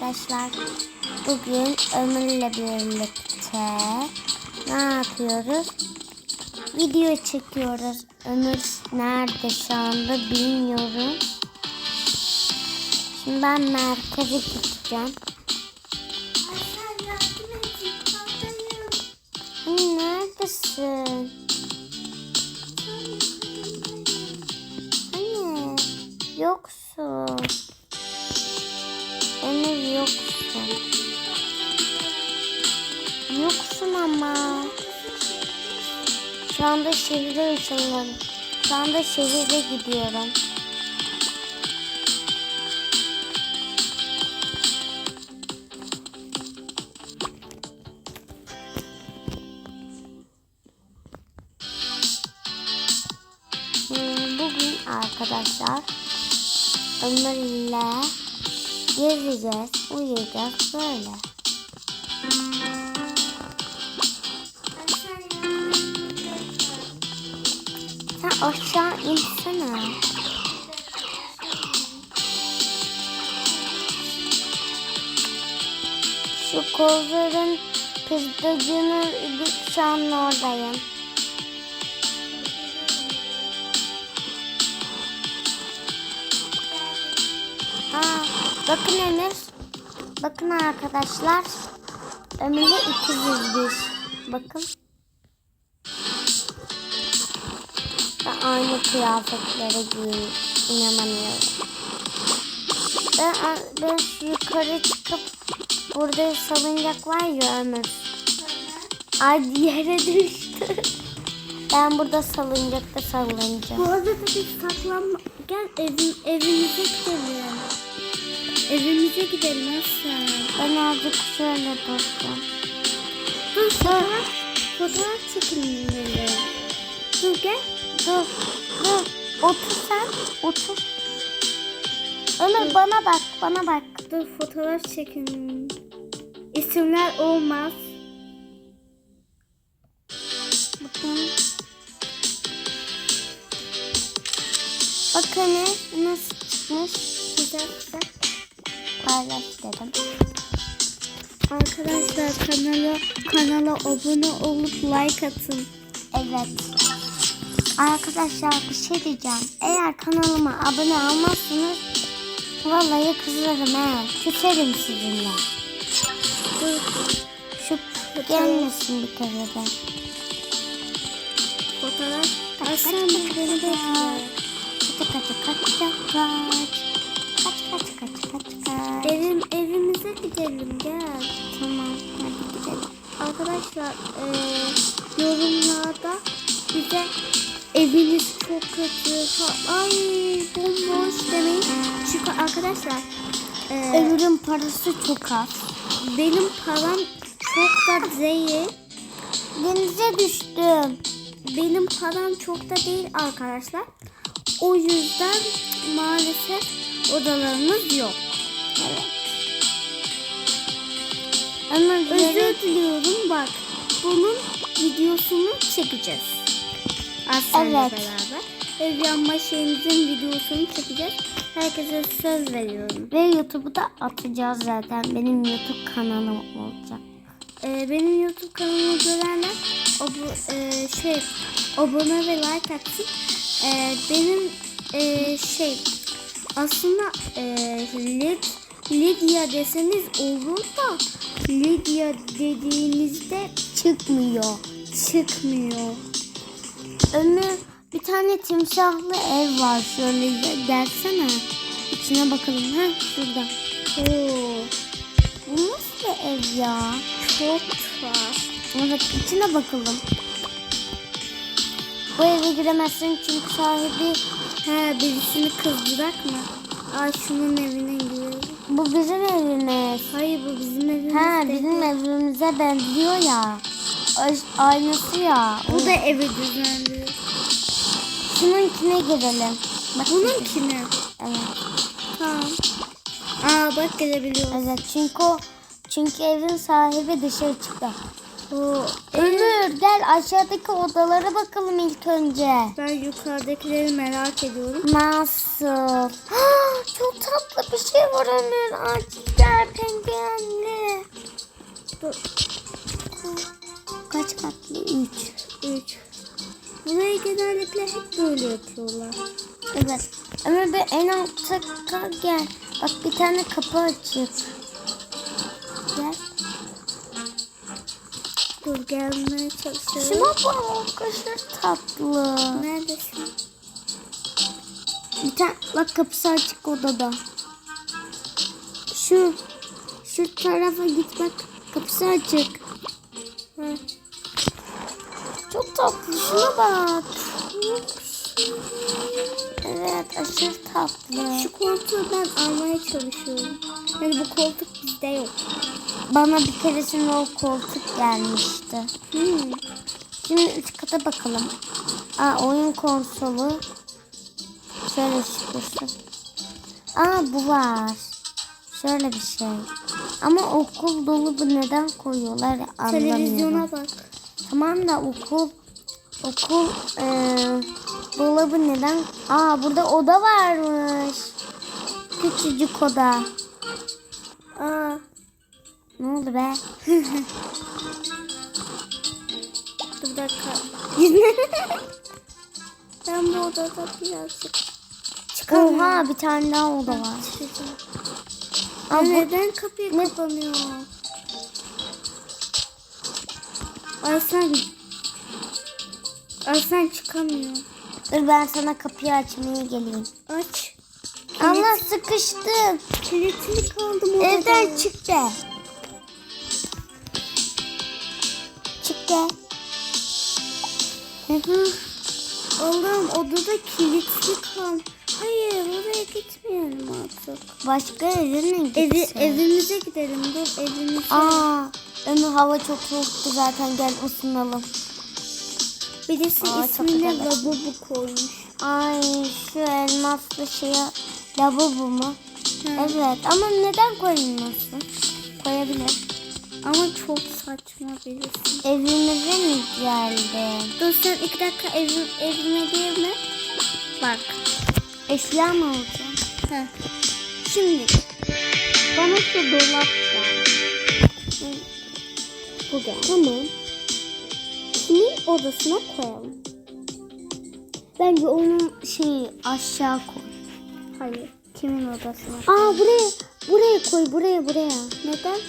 arkadaşlar. Bugün Ömür ile birlikte ne yapıyoruz? Video çekiyoruz. Ömür nerede şu anda bilmiyorum. Şimdi ben merkeze gideceğim. Neredesin? Hani yoksun. Ömür yoksun. Yoksun ama. Şu anda şehire ışınlandım. Şu anda şehire gidiyorum. Hmm, Bugün arkadaşlar Ömür'le gezeceğiz, uyuyacağız böyle. Sen aşağı insene. Şu kozların pızdacının şu an oradayım. Bakın Emir. Bakın arkadaşlar. İkiziz biz. Bakın. Ben aynı kıyafetlere giyiyorum. İnanamıyorum. Ben, ben yukarı çıkıp burada salıncak var ya Ömür. Ay yere düştü. Ben burada salıncakta sallanacağım. Bu arada tabii saklanma. Gel evin, evimize gidelim. Evimize gidelim Aslan. Ben azıcık şöyle duracağım. Dur fotoğraf, fotoğraf çekinelim. Dur gel. Dur, dur. Otur sen, otur. Ömür bana bak, bana bak. Dur fotoğraf çekinelim. İsimler olmaz. Bakın. Bakın ne, nasıl çıkmış. Güzel güzel. Paylaş dedim. Arkadaşlar kanala kanala abone olup like atın. Evet. Arkadaşlar bir şey diyeceğim. Eğer kanalıma abone olmazsanız vallahi kızarım he. Küserim sizinle. Dur Şu gelmesin bir kere de. fotoğraf. Bak beni bekle. Kaç kaç kaç. Kaç kaç kaç kaç kaç. Evim, evimize gidelim gel. Tamam hadi gidelim. Arkadaşlar eee, yorumlarda bize eviniz çok kötü, ha- ay bomboş demeyin. Çünkü arkadaşlar eee, Ömürün parası çok az. benim param çok da değil. Denize düştüm. Benim param çok da değil arkadaşlar. O yüzden maalesef odalarımız yok. Evet. Ömür Özür diliyorum bak. Bunun videosunu çekeceğiz. Aslan'la Evet. beraber. Ev yanma şeyimizin videosunu çekeceğiz. Herkese söz veriyorum. Ve YouTube'u da atacağız zaten. Benim YouTube kanalım olacak. Ee, benim YouTube kanalımı görenler abo- e, şey abone ve like atsın. Ee, benim e, şey aslında e, Lid, Lydia deseniz olur da Lydia dediğinizde Çıkmıyor. çıkmıyor. Ömür bir tane timsahlı ev var. Şöyle ge- gelsene. İçine bakalım. Ha şurada. Oo, Bu nasıl bir ev ya? çok tuhaf. Evet içine bakalım. Bu eve giremezsin çünkü sahibi He birisini kızdırak mı? Ay şunun evine. Bu bizim evimiz. Hayır bu bizim evimiz Ha değil. bizim evimize benziyor ya. Ay- Aynısı ya. Bu da evi düzenliyor. Şununkine girelim. Bak, Bunun kimi? Evet. Tamam. Aa bak gelebiliyoruz. Evet çünkü o çünkü evin sahibi dışarı çıktı. Oo, Ömür gel aşağıdaki odalara bakalım ilk önce. ben yukarıdakileri merak ediyorum. Nasıl? Çok tatlı bir şey var Ömür. Acil gel penguenli. Dur. Kaç katlı? Üç. Üç. Burayı genellikle hep böyle yapıyorlar. Evet. Ömür bir en altta ka- gel. Bak bir tane kapı açık. Dur gelmeye çalışıyorum. Şuna bak. Aşırı tatlı. Neredesin? Bir tane bak kapısı açık odada. Şu şu tarafa git bak kapısı açık. Ha. Çok tatlı şuna bak. Evet aşırı tatlı. Şu koltuğu ben almaya çalışıyorum. Yani bu koltuk bizde yok. Bana bir keresinde o koltuk gelmişti. Hmm. Şimdi üç kata bakalım. Aa oyun konsolu. Şöyle çıkıyorsun. Aa bu var. Şöyle bir şey. Ama okul dolabı neden koyuyorlar anlamıyorum. Televizyona bak. Tamam da okul okul eee, dolabı neden? Aa burada oda varmış. Küçücük oda. Ne oldu be? dur dakika. ben bu odada birazcık çıkamıyorum. Oha bir tane daha oda var. Aa, neden kapıyı kapanıyor? Arslan Arslan çıkamıyor. Dur ben sana kapıyı açmaya geleyim. Aç. Allah sıkıştım. Kilitli kaldım. Evden çık de. De. Allah'ım odada kilitli kal. Hayır oraya gitmeyelim artık. Başka evine Evi, gitsin? evimize gidelim. Dur evimize. Aa, Ömür hava çok soğuktu zaten gel ısınalım. Birisi Aa, çok ismine güzel. lavabo koymuş. Ay şu elmaslı şeye lavabo mu? Hı. Evet ama neden koymuyorsun? Koyabilir. Ama çok saçma birisi. Evimize mi geldi? Dur sen iki dakika evim, evime girme. Bak. Eşya mı alacağım? Heh. Şimdi Bana şu dolap ver. bu gel. Tamam. Kimin odasına koyalım? Bence onun şeyi aşağı koy. Hayır. Kimin odasına? Aa buraya buraya koy buraya buraya. Neden?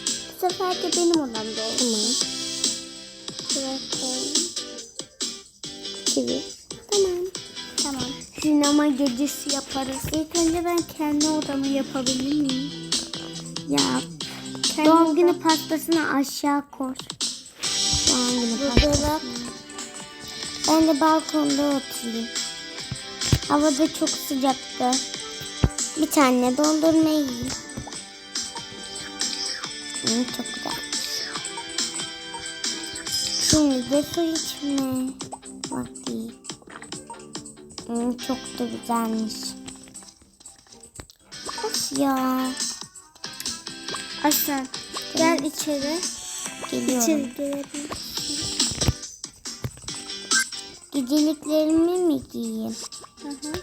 Sefer de benim odamda olsun. Tamam. Şuraya koyalım. Çevir. Tamam. Tamam. Sinema gecesi yaparız. İlk önce ben kendi odamı yapabilir miyim? Yap. Kendi Doğum odam- günü pastasını aşağı koy. Doğum günü Bu pastası. dolap. Ben de balkonda oturayım. Havada çok sıcaktı. Bir tane dondurma yiyeyim. Hı, çok güzel. Şimdi de su içme vakti. Hı, çok da güzelmiş. Of ya. Aslan gel içeri. Geliyorum. İçeri gelebilirsin. Geceliklerimi mi giyeyim? Hı hı.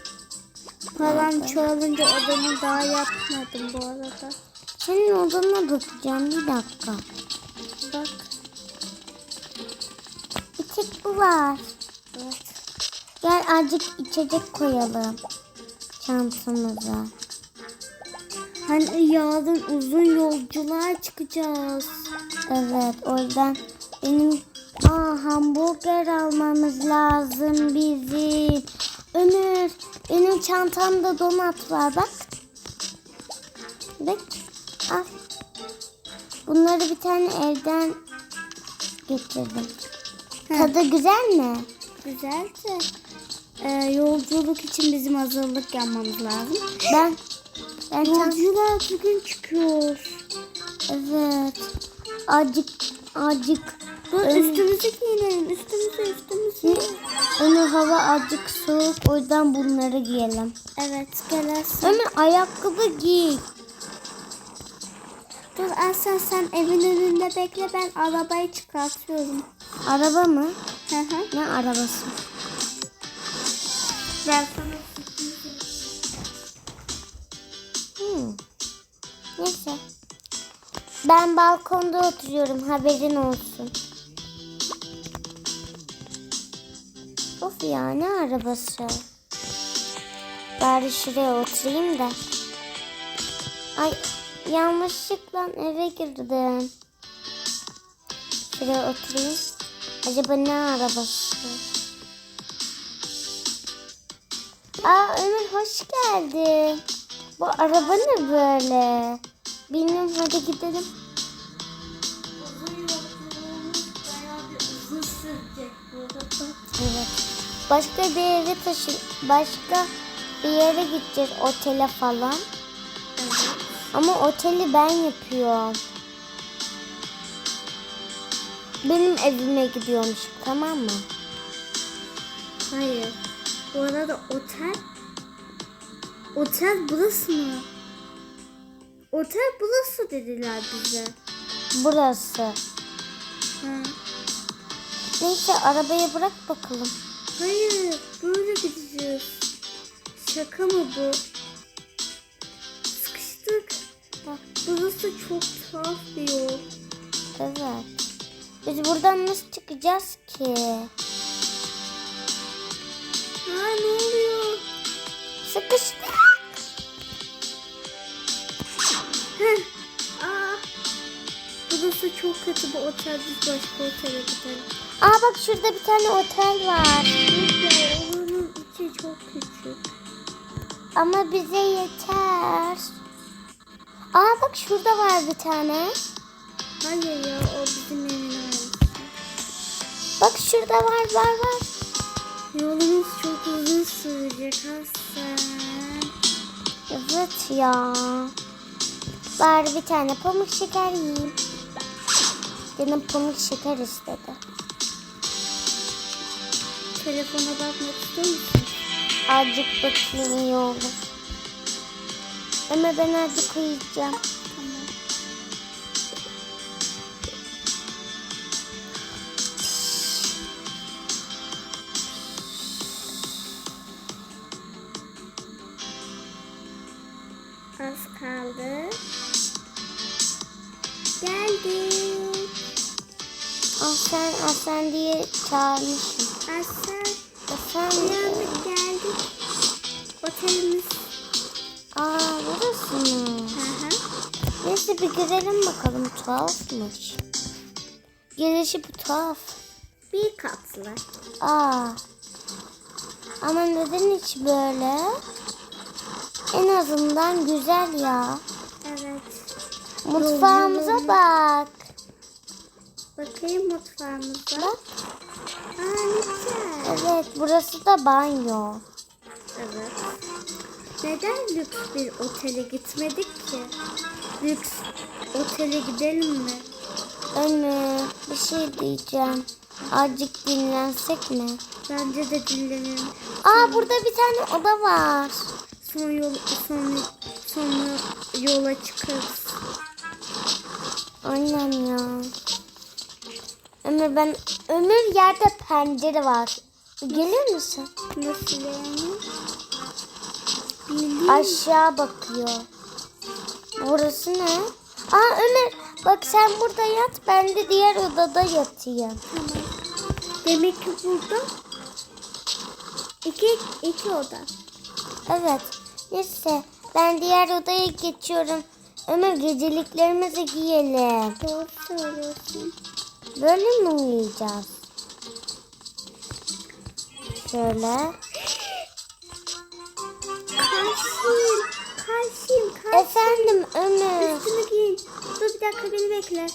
Param çoğalınca odamı daha yapmadım bu arada. Senin odana bakacağım bir dakika. Bak. Bir bu var. Evet. Gel azıcık içecek koyalım. Çantamıza. Hani yarın uzun yolculuğa çıkacağız. Evet o yüzden benim Aa, hamburger almamız lazım bizim. Ömür benim çantamda donat var bak. Bak. Bunları bir tane evden getirdim. Heh. Tadı güzel mi? Güzel de e, yolculuk için bizim hazırlık yapmamız lazım. Ben ben Yolculuğa bugün çıkıyoruz. Evet. Acık acık. Dur Ön- üstümüzü giyinelim. Üstümüzü üstümüzü. Ömür hava acık soğuk o yüzden bunları giyelim. Evet gel Aslan. Ömür ayakkabı giy. Dur Aslan sen evin önünde bekle ben arabayı çıkartıyorum. Araba mı? Hı hı. Ne arabası? Ben sana Hmm. Neyse. Ben balkonda oturuyorum haberin olsun. Of ya ne arabası? Bari şuraya oturayım da. Ay yanlışlıkla eve girdim. Şuraya oturayım. Acaba ne arabası? Aa Ömür hoş geldin. Bu araba ne böyle? Bilmiyorum hadi gidelim. Evet. Başka bir yere taşı başka bir yere gideceğiz otele falan. Evet. Ama oteli ben yapıyorum. Benim evime gidiyormuş tamam mı? Hayır. Bu arada otel Otel burası mı? Otel burası dediler bize. Burası. Ha. Neyse arabaya bırak bakalım. Hayır, böyle gideceğiz. Şaka mı bu? Burası çok tuhaf bir yol. Evet. Biz buradan nasıl çıkacağız ki? Ha ne oluyor? Sıkıştık. Aa. Burası çok kötü bu otel. Biz başka otele gidelim. Aa bak şurada bir tane otel var. Oranın içi çok küçük. Ama bize yeter. Aa bak şurada var bir tane. Hayır ya o bizim evin aynısı. Bak şurada var var var. Yolumuz çok uzun sürecek Hasan. Evet ya. Bari bir tane pamuk şeker yiyeyim. Canım pamuk şeker istedi. Telefona bakmak istiyor musun? Azıcık bakayım iyi olur. Ama ben azıcık uyuyacağım. Tamam. Az kaldı. Geldik. Ah sen diye çağırmışım. Aslan Efendim? uyandık geldik. Otelimiz. Aa burası mı? Hı hı. Neyse bir girelim bakalım tuhafmış. Girişi bir tuhaf. Bir katlı. Aa. Ama neden hiç böyle? En azından güzel ya. Evet. Mutfağımıza Yolculuğumuz- bak. Bakayım mutfağımıza. Bak. Aa ne güzel. Evet burası da banyo. Evet. Neden lüks bir otele gitmedik ki? Lüks otele gidelim mi? Ömür bir şey diyeceğim. Azıcık dinlensek mi? Bence de dinlenelim. Aa burada bir tane oda var. Sonra yol sonra sonra yola çıkarız. Aynen ya. Ömür ben Ömür yerde pencere var. Gelir misin? Nasıl yani? Aşağı bakıyor. Burası ne? Aa Ömer bak sen burada yat ben de diğer odada yatayım. tamam. Demek ki burada iki, iki oda. Evet. Neyse ben diğer odaya geçiyorum. Ömer geceliklerimizi giyelim. Doğru söylüyorsun. Böyle mi uyuyacağız? Şöyle. Karşıyım. Karşıyım. Karşıyım. Efendim Ömür. Üstünü giyin. Dur bir dakika beni bekle.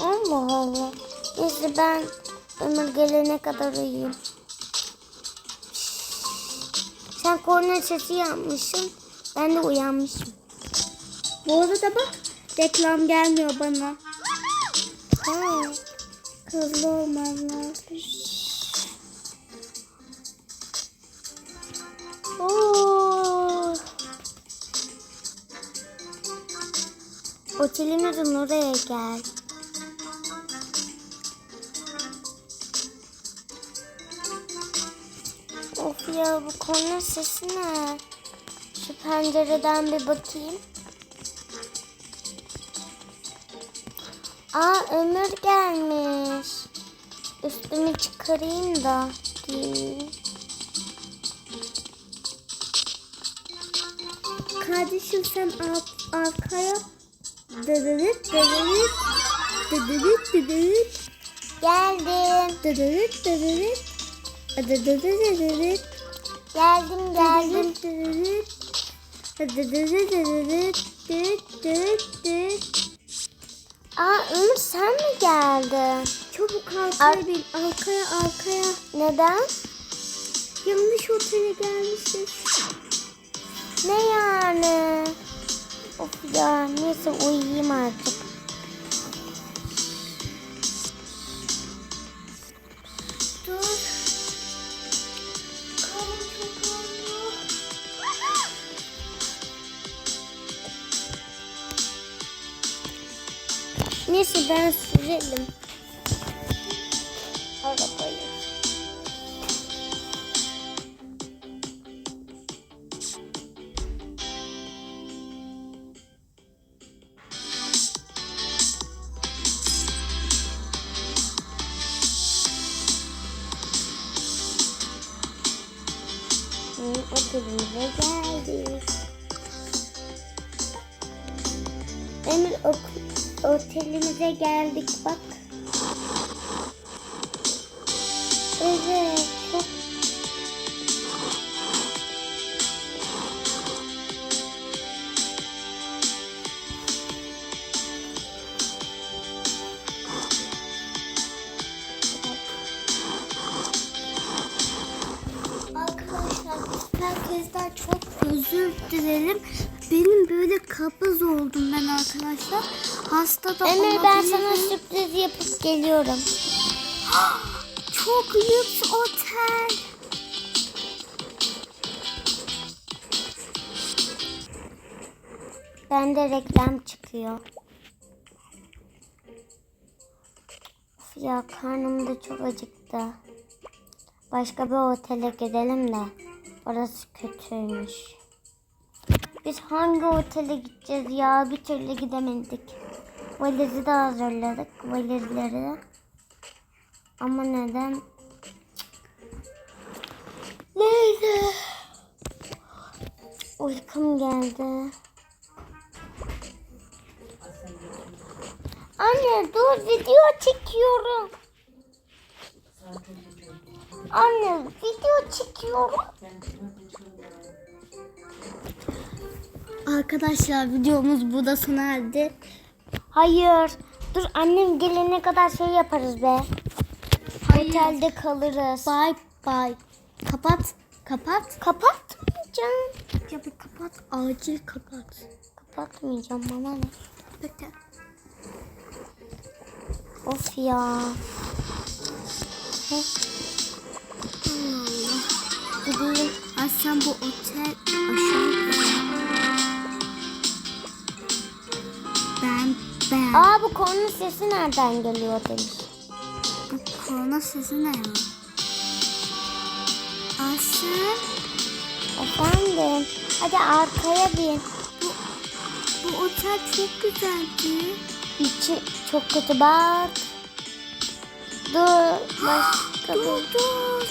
Allah Allah. Neyse ben Ömür gelene kadar uyuyayım. Sen korna sesi yapmışsın. Ben de uyanmışım. Bu arada bak reklam gelmiyor bana. Ha. Hızlı olmam lazım. Otelimizin oraya gel. Of ya bu korna sesi ne? Şu pencereden bir bakayım. Aa Ömür gelmiş. Üstümü çıkarayım da. Kardeşim sen ar- arkaya dıdırıt dıdırıt dıdırıt dıdırıt Geldim. dıdırıt dıdırıt dıdırıt dıdırıt Geldim geldim. dıdırıt dıdırıt Aa Ömür sen mi geldin? Çabuk arkaya bin arkaya arkaya Neden? yanlış otele gelmişiz. Ne yani? Of ya neyse uyuyayım artık. Dur. Neyse ben sürelim. Geldik bak. Evet geliyorum. Çok lüks otel. Bende reklam çıkıyor. Of ya karnım da çok acıktı. Başka bir otele gidelim de. Orası kötüymüş. Biz hangi otele gideceğiz ya? Bir türlü gidemedik. Valizi de hazırladık. Valizleri. Ama neden? Neyse. Uykum geldi. Anne dur video çekiyorum. Anne video çekiyorum. Arkadaşlar videomuz burada sona erdi. Hayır. Dur annem gelene kadar şey yaparız be. Hayır. Otelde kalırız. Bye bye. Kapat. Kapat. Kapatmayacağım. Ya bir kapat. Acil kapat. Kapatmayacağım bana ne? Bekle. Of ya. Heh, gideyim. Ay sen bu otel aşağı Ben. Aa bu konunun sesi nereden geliyor demiş. Bu korna sesi ne ya? Aslı Efendim. Hadi arkaya bin. bu otel çok güzeldi. İçi çok kötü bak. Dur. Başka Dur dur.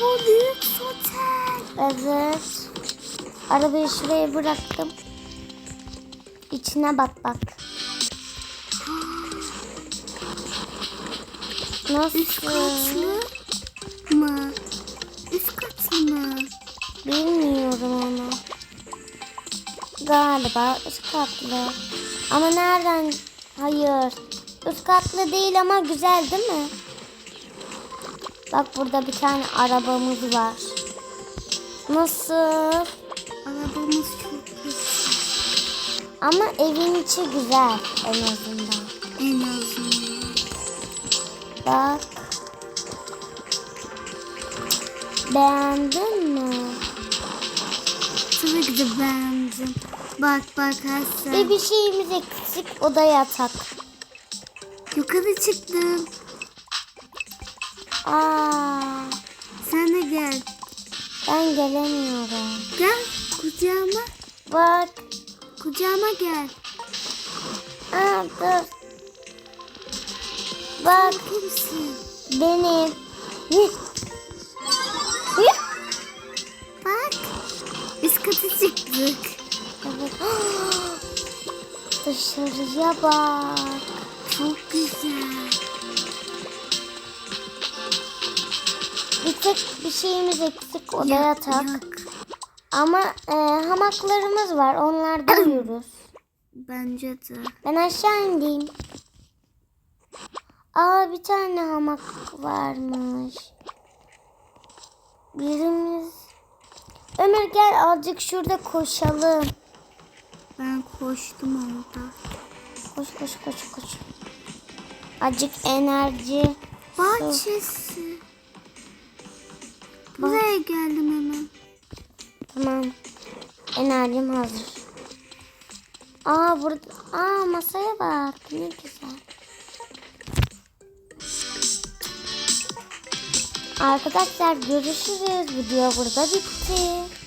Bu lüks otel. Evet. Arabayı şuraya bıraktım. İçine bak bak. Üst Nasıl? katlı mı? Üst katlı mı? Bilmiyorum onu. Galiba üst katlı. Ama nereden? Hayır. Üst katlı değil ama güzel değil mi? Bak burada bir tane arabamız var. Nasıl? Arabamız çok güzel. Ama evin içi güzel en azından. Bak. Beğendin mi? Tabii ki de beğendim. Bak bak Hasan. Ve bir şeyimiz eksik o da yatak. Yukarı çıktım. Aa, Sen de gel. ben gelemiyorum. Gel kucağıma. Bak. Kucağıma gel. Aa, dur. Bak Kimsin? benim. Bak. Üst kata çıktık. Evet. Dışarıya bak. Çok güzel. Bir tek bir şeyimiz eksik o da Ya- yatak. Yok. Ama e, hamaklarımız var onlarda uyuruz. Bence de. Ben aşağı indim. Aa bir tane hamak varmış. Birimiz. Ömer gel azıcık şurada koşalım. Ben koştum orada. Koş koş koş koş. Azıcık enerji. Bahçesi. Buraya geldim hemen. Tamam. Enerjim hazır. Aa burada. Aa masaya bak. Ne güzel. Arkadaşlar görüşürüz. Video burada bitti.